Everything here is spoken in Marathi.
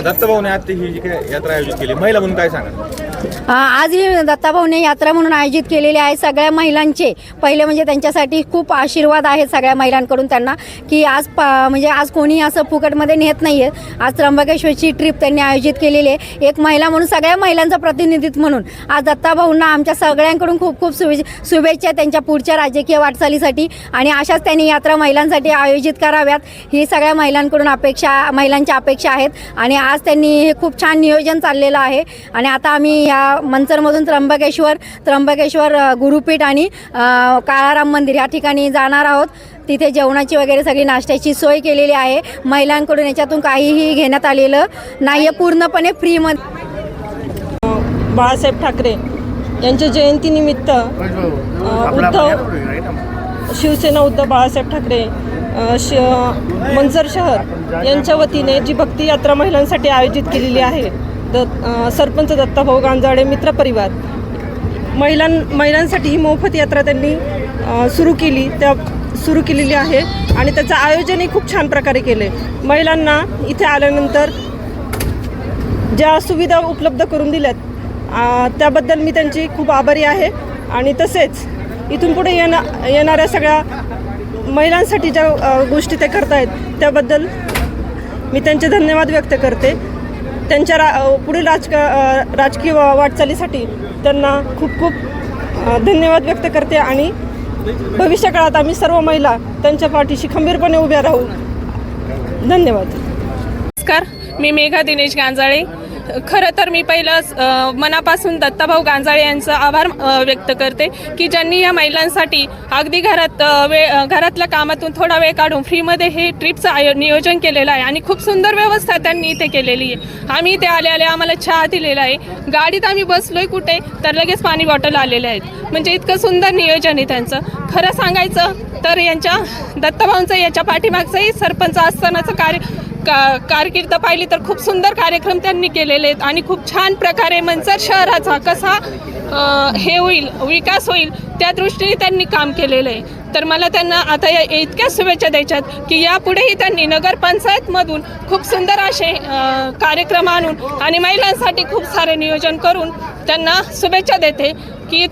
दत्तभाऊने आता ही जी काय यात्रा आयोजित केली महिला म्हणून काय सांगा आज ही दत्ताभाऊने यात्रा म्हणून आयोजित केलेली आहे सगळ्या महिलांचे. पहिले म्हणजे त्यांच्यासाठी खूप आशीर्वाद आहेत सगळ्या महिलांकडून त्यांना की आज प म्हणजे आज कोणी असं फुकटमध्ये नेत नाही आहे आज त्र्यंबकेश्वरची ट्रिप त्यांनी आयोजित केलेली आहे. एक महिला म्हणून सगळ्या महिलांचं प्रतिनिधित्व म्हणून. आज दत्ताभाऊंना आमच्या सगळ्यांकडून खूप खूप शुभे शुभेच्छा त्यांच्या पुढच्या राजकीय वाटचालीसाठी आणि अशाच त्यांनी यात्रा महिलांसाठी आयोजित कराव्यात. ही सगळ्या महिलांकडून अपेक्षा महिलांच्या अपेक्षा आहेत आणि आज त्यांनी हे खूप छान नियोजन चाललेलं आहे. आणि आता आम्ही या मंचरमधून त्र्यंबकेश्वर त्र्यंबकेश्वर गुरुपीठ आणि काळाराम मंदिर या ठिकाणी जाणार आहोत. तिथे जेवणाची वगैरे सगळी नाश्त्याची सोय केलेली आहे. महिलांकडून याच्यातून काहीही घेण्यात आलेलं नाही आहे पूर्णपणे फ्रीमध्ये बाळासाहेब ठाकरे यांच्या जयंतीनिमित्त उद्धव शिवसेना उद्धव बाळासाहेब ठाकरे श मंचर शहर यांच्या वतीने जी भक्ती यात्रा महिलांसाठी आयोजित केलेली आहे दत् सरपंच दत्ताभाऊ गांजाडे मित्रपरिवार महिलां महिलांसाठी ही मोफत यात्रा त्यांनी सुरू केली त्या सुरू केलेली आहे आणि त्याचं आयोजनही खूप छान प्रकारे केले महिलांना इथे आल्यानंतर ज्या सुविधा उपलब्ध करून दिल्यात त्याबद्दल मी त्यांची खूप आभारी आहे. आणि तसेच इथून पुढे येणा येणाऱ्या सगळ्या महिलांसाठी ज्या गोष्टी ते करतायत त्याबद्दल मी त्यांचे धन्यवाद व्यक्त करते. त्यांच्या रा पुढील राजका राजकीय वा- वाटचालीसाठी त्यांना खूप खूप धन्यवाद व्यक्त करते आणि भविष्यकाळात आम्ही सर्व महिला त्यांच्या पाठीशी खंबीरपणे उभ्या राहू. धन्यवाद. नमस्कार मी मेघा दिनेश गांजाळे. खरं तर मी पहिलं मनापासून दत्ताभाऊ गांजाळे यांचं आभार व्यक्त करते की ज्यांनी या महिलांसाठी अगदी घरात वे घरातल्या कामातून थोडा वेळ काढून फ्रीमध्ये हे ट्रिपचं आयो नियोजन केलेलं आहे आणि खूप सुंदर व्यवस्था त्यांनी इथे केलेली आहे. आम्ही इथे आले आले आम्हाला चहा दिलेला आहे. गाडीत आम्ही बसलोय कुठे तर लगेच पाणी बॉटल आलेले आहेत. म्हणजे इतकं सुंदर नियोजन आहे त्यांचं. खरं सांगायचं तर यांच्या दत्ताभाऊंचं याच्या पाठीमागचंही सरपंच असतानाचं कार्य का कारकीर्द पाहिली तर खूप सुंदर कार्यक्रम त्यांनी केलेले आहेत आणि खूप छान प्रकारे मंचर शहराचा कसा हे होईल विकास होईल त्या दृष्टीने त्यांनी काम केलेलं आहे. तर मला त्यांना आता या इतक्या शुभेच्छा द्यायच्यात की यापुढेही त्यांनी नगरपंचायतमधून खूप सुंदर असे कार्यक्रम आणून आणि महिलांसाठी खूप सारे नियोजन करून त्यांना शुभेच्छा देते की तुम